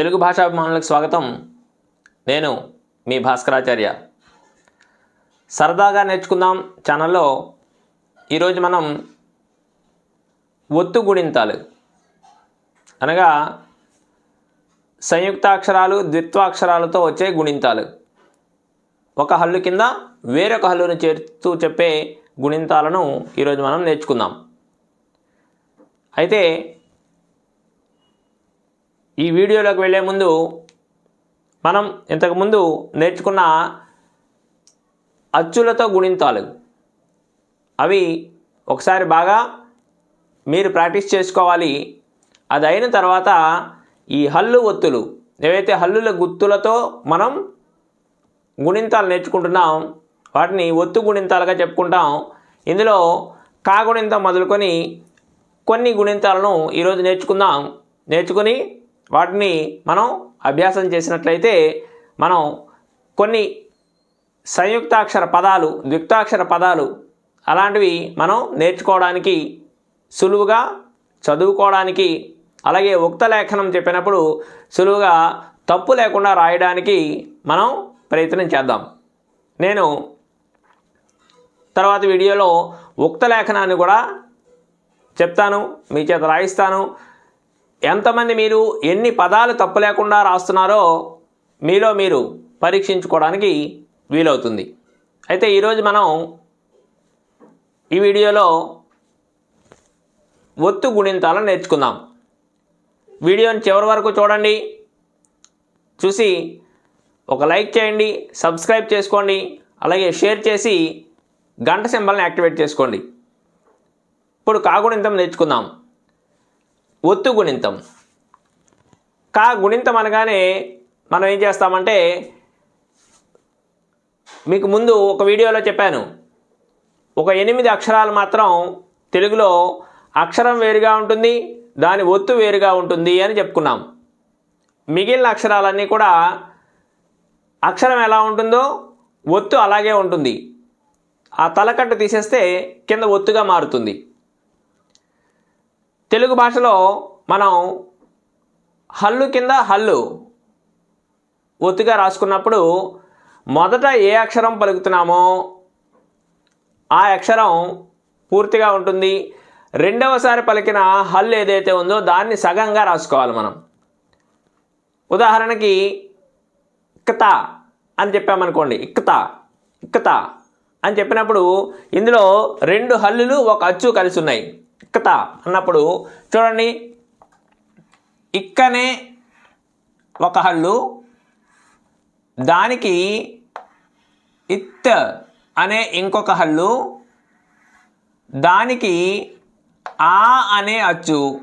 తెలుగు భాషాభిమానులకు స్వాగతం. నేను మీ భాస్కరాచార్య. సరదాగా నేర్చుకుందాం ఛానల్లో ఈరోజు మనం ఒత్తు గుణింతాలు. అనగా సంయుక్తాక్షరాలు ద్విత్వాక్షరాలతో వచ్చే గుణింతాలు. ఒక హల్లు కింద వేరొక హల్లును చేరుతూ చెప్పే గుణింతాలను ఈరోజు మనం నేర్చుకుందాం. అయితే ఈ వీడియోలోకి వెళ్ళే ముందు మనం ఇంతకుముందు నేర్చుకున్న అచ్చులతో గుణింతాలు. అవి ఒకసారి బాగా మీరు ప్రాక్టీస్ చేసుకోవాలి. అది అయిన తర్వాత ఈ హల్లు ఒత్తులు ఏవైతే హల్లుల గుత్తులతో మనం గుణింతాలు నేర్చుకుంటున్నాం వాటిని ఒత్తు గుణింతాలుగా చెప్పుకుంటాం. ఇందులో కాగుణింతం మొదలుకొని కొన్ని గుణింతాలను ఈరోజు నేర్చుకుందాం. నేర్చుకుని వాటిని మనం అభ్యాసం చేసినట్లయితే మనం కొన్ని సంయుక్తాక్షర పదాలు ద్విక్తాక్షర పదాలు అలాంటివి మనం నేర్చుకోవడానికి సులువుగా చదువుకోవడానికి అలాగే ఉక్త లేఖనం చెప్పినప్పుడు సులువుగా తప్పు లేకుండా రాయడానికి మనం ప్రయత్నం చేద్దాం. నేను తర్వాత వీడియోలో ఉక్త లేఖనాన్ని కూడా చెప్తాను మీ చేత రాయిస్తాను. ఎంతమంది మీరు ఎన్ని పదాలు తప్పు లేకుండా రాస్తున్నారో మీలో మీరు పరీక్షించుకోవడానికి వీలవుతుంది. అయితే ఈరోజు మనం ఈ వీడియోలో ఒత్తు గుణింతాలను నేర్చుకుందాం. వీడియోని చివరి వరకు చూడండి. చూసి ఒక లైక్ చేయండి సబ్స్క్రైబ్ చేసుకోండి అలాగే షేర్ చేసి గంట సింబల్ని యాక్టివేట్ చేసుకోండి. ఇప్పుడు కాగుణింతం నేర్చుకుందాం. ఒత్తు గుణింతం. కా గుణింతం అనగానే మనం ఏం చేస్తామంటే మీకు ముందు ఒక వీడియోలో చెప్పాను. ఒక ఎనిమిది అక్షరాలు మాత్రం తెలుగులో అక్షరం వేరుగా ఉంటుంది దాని ఒత్తు వేరుగా ఉంటుంది అని చెప్పుకున్నాం. మిగిలిన అక్షరాలన్నీ కూడా అక్షరం ఎలా ఉంటుందో ఒత్తు అలాగే ఉంటుంది. ఆ తలకట్టు తీసేస్తే కింద ఒత్తుగా మారుతుంది. తెలుగు భాషలో మనం హల్లు కింద హల్లు ఒత్తుగా రాసుకున్నప్పుడు మొదట ఏ అక్షరం పలుకుతున్నామో ఆ అక్షరం పూర్తిగా ఉంటుంది. రెండవసారి పలికిన హల్లు ఏదైతే ఉందో దాన్ని సగంగా రాసుకోవాలి మనం. ఉదాహరణకి ఇక్కత అని చెప్పామనుకోండి. ఇక్కత ఇక్కత అని చెప్పినప్పుడు ఇందులో రెండు హల్లులు ఒక అచ్చు కలిసి ఉన్నాయి. ఇక్కత అన్నప్పుడు చూడండి ఇక్కనే ఒక హల్లు దానికి ఇత్ అనే ఇంకొక హల్లు దానికి ఆ అనే అచ్చు.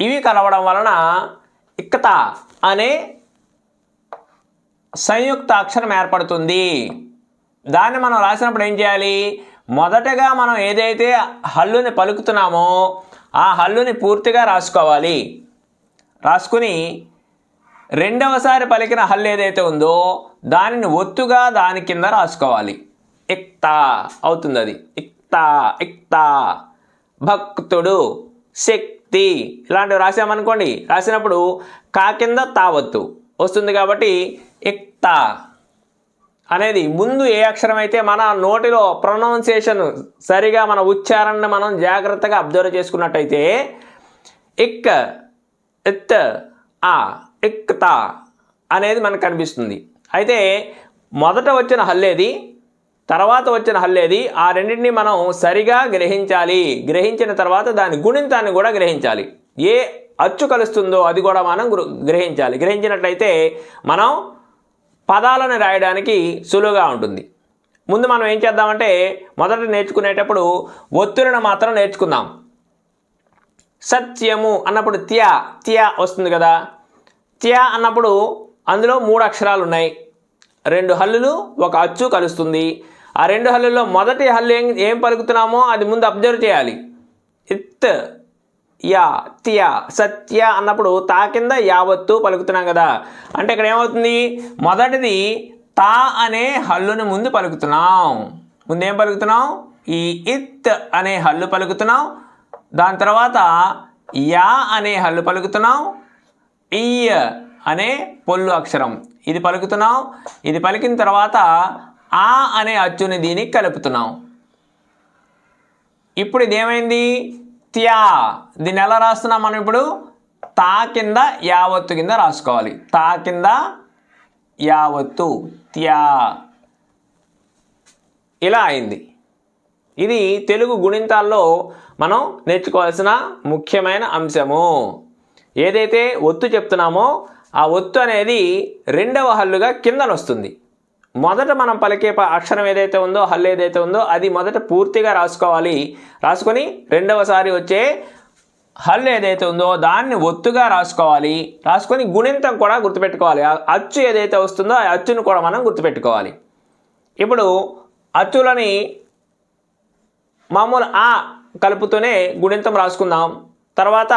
ఇవి కలవడం వలన ఇక్కత అనే సంయుక్త అక్షరం ఏర్పడుతుంది. దాన్ని మనం రాసినప్పుడు ఏం చేయాలి? మొదటగా మనం ఏదైతే హల్లుని పలుకుతున్నామో ఆ హల్లుని పూర్తిగా రాసుకోవాలి. రాసుకుని రెండవసారి పలికిన హల్లు ఏదైతే ఉందో దానిని ఒత్తుగా దాని కింద రాసుకోవాలి. ఇక్తా అవుతుంది అది ఇక్తా ఇక్తా. భక్తుడు శక్తి. ఇలాంటివి రాసామనుకోండి రాసినప్పుడు కా కింద తావత్తు వస్తుంది కాబట్టి ఇక్తా. అనేది ముందు ఏ అక్షరం అయితే మన నోటిలో ప్రొనౌన్సియేషన్ సరిగా మన ఉచ్చారణను మనం జాగ్రత్తగా అబ్జర్వ్ చేసుకున్నట్టయితే ఇక్ ఇత్ ఆ ఇక్తా అనేది మనకు కనిపిస్తుంది. అయితే మొదట వచ్చిన హల్లేది తర్వాత వచ్చిన హల్లేది ఆ రెండింటిని మనం సరిగా గ్రహించాలి. గ్రహించిన తర్వాత దాని గుణింతాన్ని కూడా గ్రహించాలి. ఏ అచ్చు కలుస్తుందో అది కూడా మనం గ్రహించాలి. గ్రహించినట్లయితే మనం పదాలను రాయడానికి సులువుగా ఉంటుంది. ముందు మనం ఏం చేద్దామంటే మొదట నేర్చుకునేటప్పుడు ఒత్తులను మాత్రం నేర్చుకుందాం. సత్యము అన్నప్పుడు త్యా త్యా వస్తుంది కదా. త్యా అన్నప్పుడు అందులో మూడు అక్షరాలు ఉన్నాయి. రెండు హల్లులు ఒక అచ్చు కలుస్తుంది. ఆ రెండు హల్లుల్లో మొదటి హల్లు ఏం ఏం పలుకుతున్నామో అది ముందు అబ్జర్వ్ చేయాలి. ఇత్ యా త్య సత్య అన్నప్పుడు తా కింద యావత్తు పలుకుతున్నాం కదా. అంటే ఇక్కడ ఏమవుతుంది? మొదటిది తా అనే హల్లుని ముందు పలుకుతున్నాం. ముందేం పలుకుతున్నాం? ఈ ఇత్ అనే హల్లు పలుకుతున్నాం. దాని తర్వాత యా అనే హల్లు పలుకుతున్నాం. ఇయ్య అనే పొల్లు అక్షరం. ఇది పలుకుతున్నాం. ఇది పలికిన తర్వాత ఆ అనే అచ్చుని దీనికి కలుపుతున్నాం. ఇప్పుడు ఇదేమైంది? త్యా దీన్ని ఎలా రాస్తున్నాం మనం ఇప్పుడు? తా కింద యావత్తు కింద రాసుకోవాలి. తా కింద యావత్తు త్యా. ఇలా అయింది. ఇది తెలుగు గుణింతాల్లో మనం నేర్చుకోవాల్సిన ముఖ్యమైన అంశము. ఏదైతే ఒత్తు చెప్తున్నామో ఆ ఒత్తు అనేది రెండవ హల్లుగా కిందనొస్తుంది. మొదట మనం పలికే అక్షరం ఏదైతే ఉందో హల్ ఏదైతే ఉందో అది మొదట పూర్తిగా రాసుకోవాలి. రాసుకొని రెండవసారి వచ్చే హల్ ఏదైతే ఉందో దాన్ని ఒత్తుగా రాసుకోవాలి. రాసుకొని గుణింతం కూడా గుర్తుపెట్టుకోవాలి. అచ్చు ఏదైతే వస్తుందో ఆ అచ్చును కూడా మనం గుర్తుపెట్టుకోవాలి. ఇప్పుడు అచ్చులని మామూలు ఆ కలుపుతూనే గుణింతం రాసుకుందాం. తర్వాత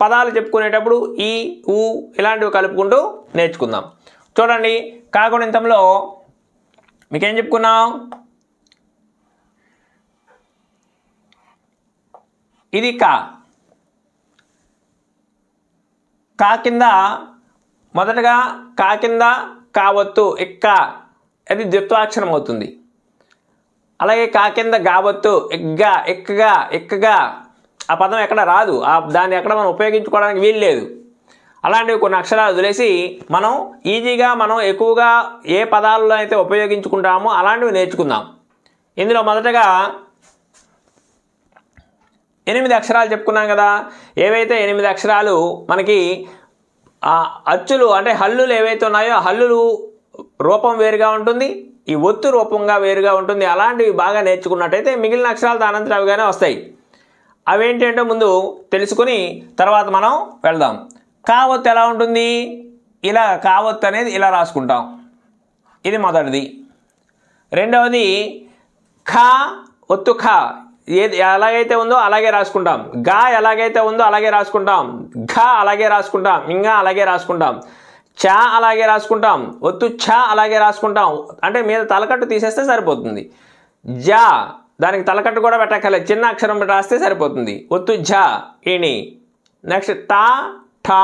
పదాలు చెప్పుకునేటప్పుడు ఈ ఊ ఇలాంటివి కలుపుకుంటూ నేర్చుకుందాం. చూడండి కాగుణింతంలో మీకేం చెప్పుకున్నాం ఇది కా. కా కింద మొదటగా కా కింద కావత్తు ఇక్క. అది ద్విత్వాక్షరం అవుతుంది. అలాగే కా కింద గావత్తు ఎగ్గా ఎక్కగా ఎక్కగా ఆ పదం ఎక్కడ రాదు. ఆ దాన్ని ఎక్కడ మనం ఉపయోగించుకోవడానికి వీలు లేదు అలాంటివి కొన్ని అక్షరాలు వదిలేసి మనం ఈజీగా మనం ఎక్కువగా ఏ పదాలలో అయితే ఉపయోగించుకుంటామో అలాంటివి నేర్చుకుందాం. ఇందులో మొదటగా ఎనిమిది అక్షరాలు చెప్పుకున్నాం కదా. ఏవైతే ఎనిమిది అక్షరాలు మనకి అచ్చులు అంటే హల్లులు ఏవైతే ఉన్నాయో హల్లులు రూపం వేరుగా ఉంటుంది ఈ ఒత్తు రూపంగా వేరుగా ఉంటుంది. అలాంటివి బాగా నేర్చుకున్నట్టయితే మిగిలిన అక్షరాలు దానంతరవిగానే వస్తాయి. అవేంటి అంటే ముందు తెలుసుకుని తర్వాత మనం వెళ్దాం. కావత్తు ఎలా ఉంటుంది? ఇలా కావత్తు అనేది ఇలా రాసుకుంటాం. ఇది మొదటిది. రెండవది ఖా ఒత్తు ఖా. ఏది ఎలాగైతే ఉందో అలాగే రాసుకుంటాం. గా ఎలాగైతే ఉందో అలాగే రాసుకుంటాం. ఘ అలాగే రాసుకుంటాం. ఇంకా అలాగే రాసుకుంటాం. చా అలాగే రాసుకుంటాం. ఒత్తు ఛ అలాగే రాసుకుంటాం. అంటే మీద తలకట్టు తీసేస్తే సరిపోతుంది. జా దానికి తలకట్టు కూడా పెట్టక్కర్లేదు. చిన్న అక్షరం రాస్తే సరిపోతుంది. ఒత్తు ఝ ఈని. నెక్స్ట్ తా ఠా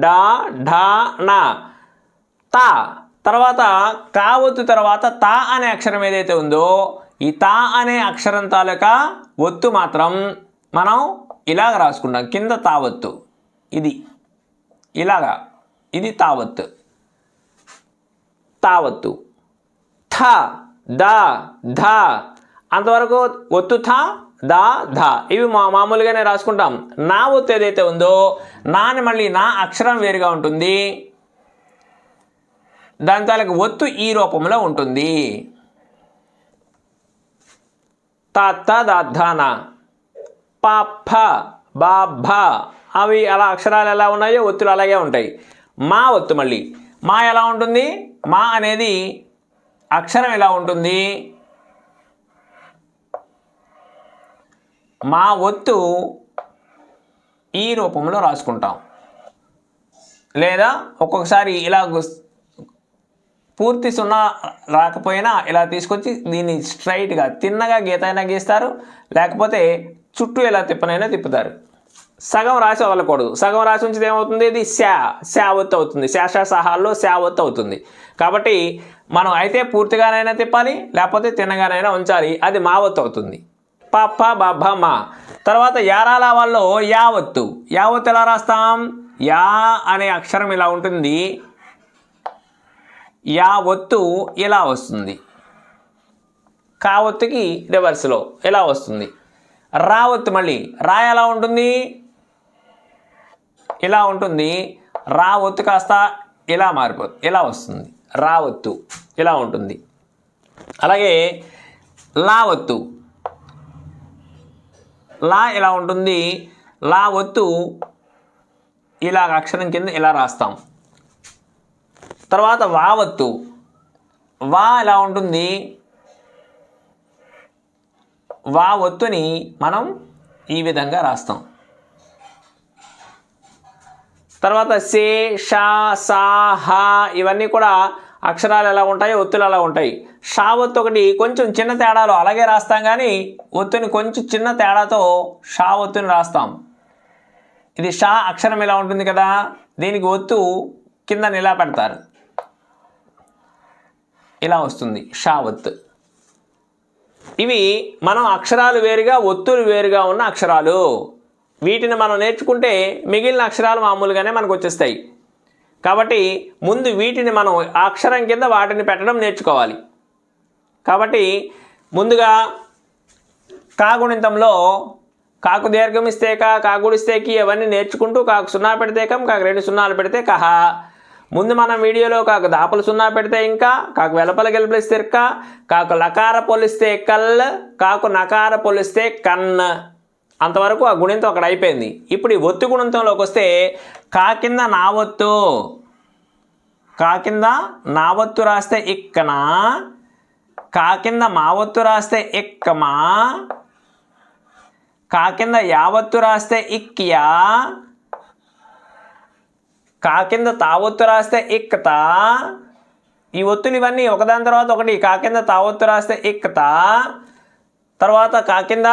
డా ఢా నా తా. తర్వాత కావత్తు తర్వాత తా అనే అక్షరం ఏదైతే ఉందో ఈ తా అనే అక్షరం తాలూకా ఒత్తు మాత్రం మనం ఇలాగ రాసుకుంటాం. కింద తావత్తు ఇది. ఇలాగా. ఇది తావత్తు తావత్తు థ ద ధ. అంతవరకు ఒత్తు థ దా ధ. ఇవి మా మామూలుగానే రాసుకుంటాం. నా ఒత్తు ఏదైతే ఉందో నాని మళ్ళీ నా అక్షరం వేరుగా ఉంటుంది. దాని తాలూకు ఒత్తు ఈ రూపంలో ఉంటుంది. త దాన ప ఫ అవి అలా అక్షరాలు ఎలా ఉన్నాయో ఒత్తులు అలాగే ఉంటాయి. మా ఒత్తు మళ్ళీ. మా ఎలా ఉంటుంది? మా అనేది అక్షరం ఎలా ఉంటుంది? మా ఒత్తు ఈ రూపంలో రాసుకుంటాం. లేదా ఒక్కొక్కసారి ఇలా పూర్తి సున్నా రాకపోయినా ఇలా తీసుకొచ్చి దీన్ని స్ట్రైట్గా తిన్నగా గీత అయినా గీస్తారు లేకపోతే చుట్టూ ఇలా తిప్పనైనా తిప్పుతారు. సగం రాసి వదలకూడదు. సగం రాసి ఉంచితే ఏమవుతుంది? ఇది శా శావత్ అవుతుంది. శాషా సహాల్లో శావత్ అవుతుంది. కాబట్టి మనం అయితే పూర్తిగానైనా తిప్పాలి లేకపోతే తిన్నగానైనా ఉంచాలి. అది మావత్ అవుతుంది. పప్ప బబ్బ మా. తర్వాత యారాల వాళ్ళు యావత్తు. యావత్తు ఎలా రాస్తాం? యా అనే అక్షరం ఇలా ఉంటుంది. యా ఒత్తు ఇలా వస్తుంది? కావత్తుకి రివర్స్లో ఇలా వస్తుంది? రా ఒత్తు మళ్ళీ. రా ఎలా ఉంటుంది? ఇలా ఉంటుంది? రా ఒత్తు కాస్త ఇలా మారిపోతుంది ఇలా వస్తుంది? రా ఒత్తు ఇలా ఉంటుంది? అలాగే లా ఒత్తు లా ఎలా ఉంటుంది? లా ఒత్తు ఇలా అక్షరం కింద ఇలా రాస్తాం. తర్వాత వా ఒత్తు. వా ఎలా ఉంటుంది? వా ఒత్తుని మనం ఈ విధంగా రాస్తాం. తర్వాత సే షా సా హా ఇవన్నీ కూడా అక్షరాలు ఎలా ఉంటాయి ఒత్తులు ఎలా ఉంటాయి. షా ఒత్తు ఒకటి కొంచెం చిన్న తేడాలో అలాగే రాస్తాం కానీ ఒత్తుని కొంచెం చిన్న తేడాతో షా ఒత్తుని రాస్తాం. ఇది షా అక్షరం ఇలా ఉంటుంది కదా దీనికి ఒత్తు కింద ఇలా పెడతారు. ఇలా వస్తుంది షా ఒత్తు ఇవి మనం అక్షరాలు వేరుగా ఒత్తులు వేరుగా ఉన్న అక్షరాలు. వీటిని మనం నేర్చుకుంటే మిగిలిన అక్షరాలు మామూలుగానే మనకు వచ్చేస్తాయి. కాబట్టి ముందు వీటిని మనం ఆ అక్షరం కింద వాటిని పెట్టడం నేర్చుకోవాలి. కాబట్టి ముందుగా కాగుణితంలో కాకు దీర్ఘం ఇస్తే కా కాగుడిస్తేకి అవన్నీ నేర్చుకుంటూ కాకు సున్నా పెడితే కం కాకు రెండు సున్నాలు పెడితే కహ. ముందు మనం వీడియోలో కాకు దాపలు సున్నా పెడితే ఇంకా కాకు వెలపల గెలిపిస్తే ఇక్క కాకు లకార పొలిస్తే కల్ కాకు నకార పొలిస్తే కన్. అంతవరకు ఆ గుణింతం అక్కడ అయిపోయింది. ఇప్పుడు ఈ ఒత్తు గుణితంలోకి వస్తే కా కింద నా ఒత్తు. కా కింద నా ఒత్తు రాస్తే ఇక్కనా కా కింద మావత్తు రాస్తే ఎక్కమా కా కింద యావత్తు రాస్తే ఇక్కియా? కా కింద తావొత్తు రాస్తే ఇక్కతా? ఈ ఒత్తులు ఇవన్నీ ఒకదాని తర్వాత ఒకటి. కా కింద తావొత్తు రాస్తే ఇక్కతా? తర్వాత కా కింద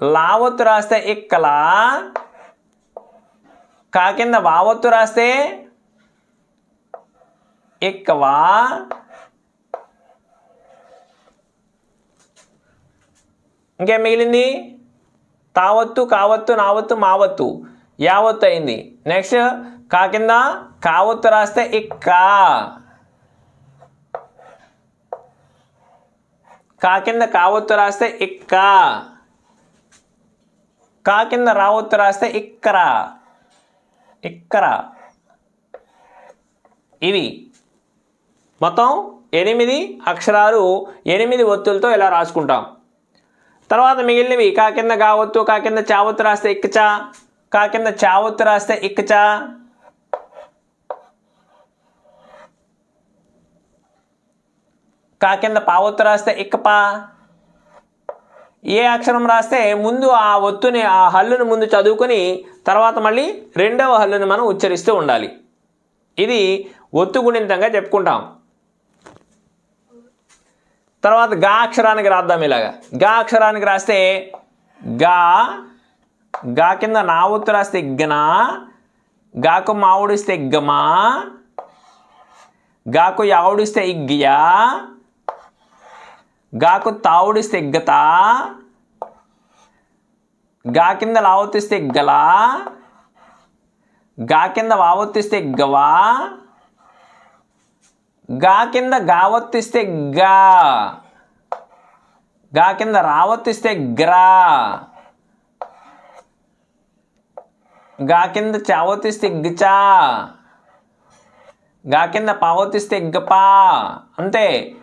లావొత్తు రాస్తే ఇక్కలా? కా కింద వావొత్తు రాస్తే ఇక్కవా? ఇంకేం మిగిలింది? తావత్తు కావత్తు నావత్తు మావత్తు. యావత్తు అయింది. నెక్స్ట్ కా కింద? కావత్తు రాస్తే ఇక్క కా. కింద కావత్తు రాస్తే ఇక్క కా. కింద రావత్తు రాస్తే ఇక్కర ఇక్కర ఇవి. మొత్తం ఎనిమిది అక్షరాలు ఎనిమిది ఒత్తులతో ఇలా రాసుకుంటాం? తర్వాత మిగిలినవి కా కింద గావత్తు కా కింద చావత్తు రాస్తే ఇక్కచా కా కింద చావత్తు రాస్తే ఇక్కచా కా కింద పావత్తు రాస్తే ఇక్కపా ఏ అక్షరం రాస్తే ముందు ఆ ఒత్తుని ఆ హల్లుని ముందు చదువుకొని తర్వాత మళ్ళీ రెండవ హల్లుని మనం ఉచ్చరిస్తూ ఉండాలి. ఇది ఒత్తు గుణితంగా చెప్పుకుంటాం. తర్వాత గా అక్షరానికి రాద్దాం ఇలాగా. గా అక్షరానికి రాస్తే గా గా కింద నా ఒత్తు రాస్తే ఇగ్గనా గాకు మావుడిస్తే ఇగ్గమా గాకు యావుడిస్తే ఇగ్గియా గాకు తావుడిస్తే ఇగ్గతా గా కింద లావొత్తిస్తే ఇగ్గలా గా కింద వావొత్తిస్తే ఇగ్గవా గా కింద గావొత్తిస్తే గా. గా కింద రావొత్తిస్తే గ్రా. గా కింద చావొత్తిస్తే గిచా. గా కింద పావొత్తిస్తే గపా. అంతే.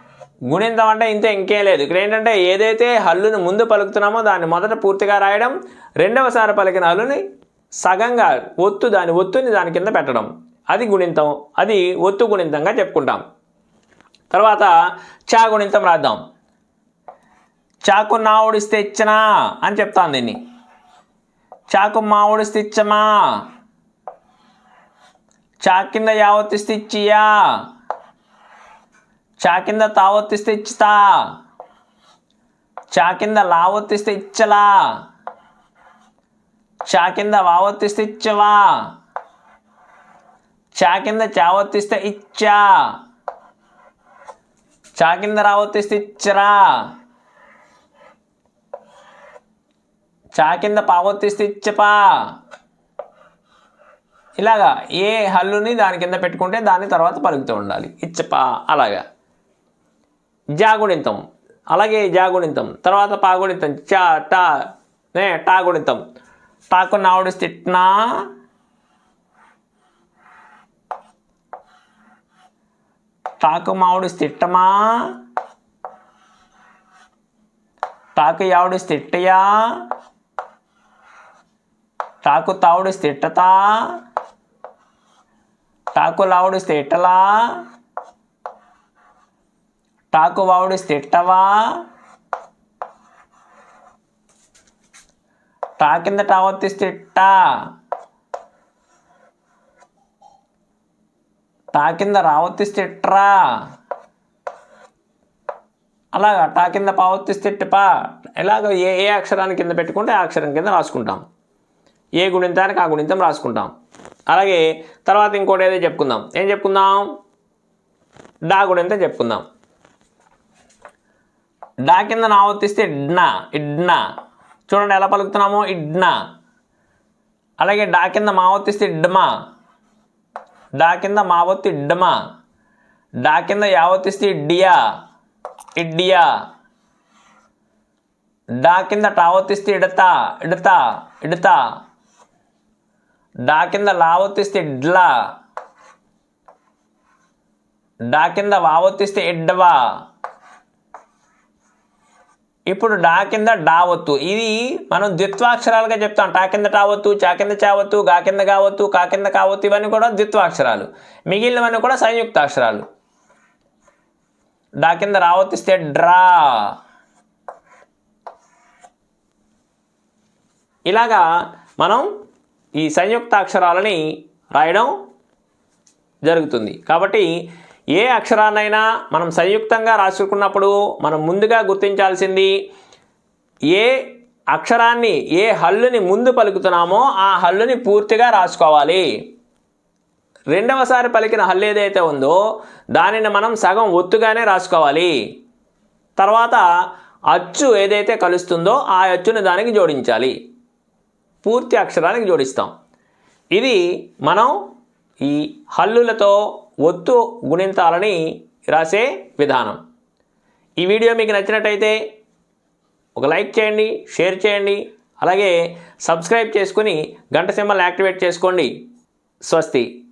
గుణింతం అంటే ఇంతే ఇంకే లేదు. ఇక్కడ ఏంటంటే ఏదైతే హల్లుని ముందు పలుకుతున్నామో దాన్ని మొదట పూర్తిగా రాయడం రెండవసారి పలికిన హల్లుని సగంగా ఒత్తు దాని ఒత్తుని దాని కింద పెట్టడం. అది గుణింతం. అది ఒత్తు గుణింతంగా చెప్పుకుంటాం. తర్వాత చా గుణింతం రాద్దాం. చాకు నా ఓడిస్తే ఇచ్చనా అని చెప్తాను దీన్ని. చాకు మా ఓడిస్తే ఇచ్చమా చా కింద యావత్తిస్తే ఇచ్చియా చా కింద తావత్తిస్తే ఇచ్చితా చా కింద లావత్తిస్తే ఇచ్చలా చా కింద వావత్తిస్తే ఇచ్చవా చా కింద చావత్తిస్తే ఇచ్చా చా కింద రావత్తిస్తే ఇచ్చరా చా కింద పావత్తిస్తే ఇచ్చపా ఇలాగా ఏ హల్లుని దాని కింద పెట్టుకుంటే దాని తర్వాత పలుకుతూ ఉండాలి. ఇచ్చపా అలాగా. జాగుణితం అలాగే జాగుణితం తర్వాత పాగుణితం చా టా నే టాగుణితం టాకు నావుడిస్తే ఇట్నా టాకు మావుడిస్తే ఇట్టమా టాకు యావుడిస్తే ఇట్టయా టాకు తావుడిస్తే ఇట్టతా తిట్టవా లావుడిస్తే ఇట్టలా తిట్టా టా కింద రావత్తిస్తే ఇట్రా అలాగా టా కింద పావత్తిస్తే టిపా. ఇలాగ ఏ ఏ అక్షరాన్ని కింద పెట్టుకుంటే ఆ అక్షరం కింద రాసుకుంటాం. ఏ గుణింతానికి ఆ గుణింతం రాసుకుంటాం. అలాగే తర్వాత ఇంకోటి ఏదో చెప్పుకుందాం. ఏం చెప్పుకుందాం? డా గుణింతం చెప్పుకుందాం. డా కింద నావర్తిస్తే ఇడ్నా ఇడ్నా. చూడండి ఎలా పలుకుతున్నామో? ఇడ్నా. అలాగే డా కింద మావర్తిస్తే ఇడ్మా డా కింద మా ఒత్తి ఇడ్డమా? డా కింద యావత్తిస్తే ఇడ్డియా? ఇడ్డియా. డా కింద టావత్తిస్తే ఇడతా? ఇడతా? ఇడతా. డా కింద లావత్తిస్తే ఇడ్లా? డా కింద వావత్తిస్తే ఇడ్డవా? ఇప్పుడు డా కింద డావత్తు ఇది మనం ద్విత్వాక్షరాలుగా చెప్తాం. టా కింద టావత్తు చా కింద చావత్తు గా కింద కావత్తు కా కింద కావత్తు ఇవన్నీ కూడా ద్విత్వాక్షరాలు. మిగిలినవన్నీ కూడా సంయుక్తాక్షరాలు. డా కింద రావత్తిస్తే డ్రా. ఇలాగా మనం ఈ సంయుక్తాక్షరాలని రాయడం జరుగుతుంది. కాబట్టి ఏ అక్షరాన్నైనా మనం సంయుక్తంగా రాసుకున్నప్పుడు మనం ముందుగా గుర్తించాల్సింది ఏ అక్షరాన్ని ఏ హల్లుని ముందు పలుకుతున్నామో ఆ హల్లుని పూర్తిగా రాసుకోవాలి. రెండవసారి పలికిన హల్లు ఏదైతే ఉందో దానిని మనం సగం ఒత్తుగానే రాసుకోవాలి. తర్వాత అచ్చు ఏదైతే కలుస్తుందో ఆ అచ్చుని దానికి జోడించాలి. పూర్తి అక్షరానికి జోడిస్తాం. ఇది మనం ఈ హల్లులతో ఒత్తు గుణింతాలని రాసే విధానం. ఈ వీడియో మీకు నచ్చినట్టయితే ఒక లైక్ చేయండి షేర్ చేయండి అలాగే సబ్స్క్రైబ్ చేసుకుని గంట సింబల్ యాక్టివేట్ చేసుకోండి. స్వస్తి.